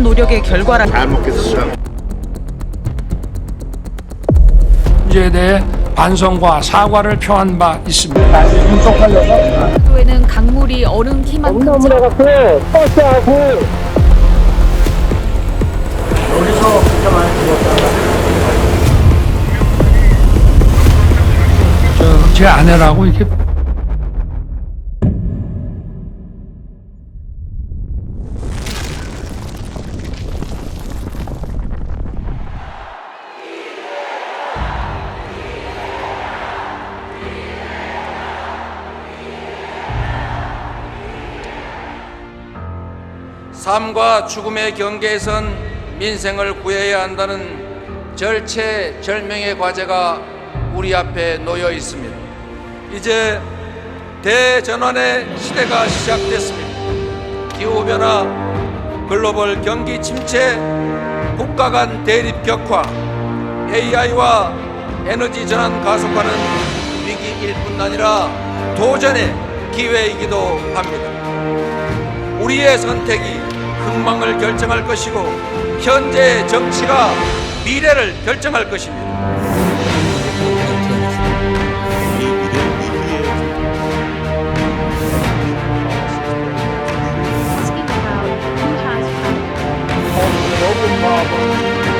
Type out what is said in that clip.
오랜 노력의 결과라 잘 먹겠어. 문제에 대해 반성과 사과를 표한 바 있습니다. 도에는 강물이 얼음 키만큼 저, 제 아내라고 이렇게 삶과 죽음의 경계에선 민생을 구해야 한다는 절체절명의 과제가 우리 앞에 놓여 있습니다. 이제 대전환의 시대가 시작됐습니다. 기후변화, 글로벌 경기 침체, 국가 간 대립 격화, AI와 에너지 전환 가속화는 위기일 뿐 아니라 도전의 기회이기도 합니다. 우리의 선택이 흥망을 결정할 것이고 현재의 정치가 미래를 결정할 것입니다. Open.